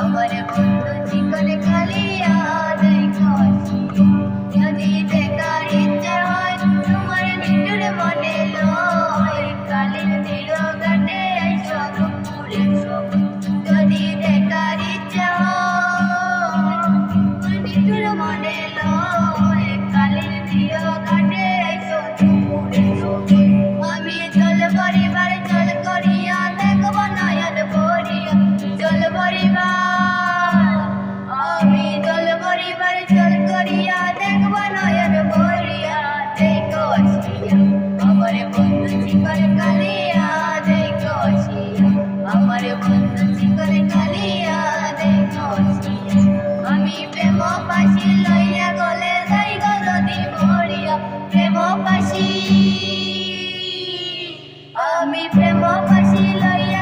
আমার বন্ধু চিকন কালিয়া দেখো যদি দেখার ইচ্ছে হয় তোমার নিটুর মনে লয় কালির কাটে এসো দুপুরে সব যদি দেখার ইচ্ছে হয় নিটুর মনে লয় আমার বন্ধু চিকন কালিয়া দেখো আসিয়া আমার বন্ধু চিকন কালিয়া দেখো আসিয়া আমি প্রেম পাশি লইয়া গলে যাই গো নদী মরিয়া প্রেম পাশি আমি প্রেম পাশি লইয়া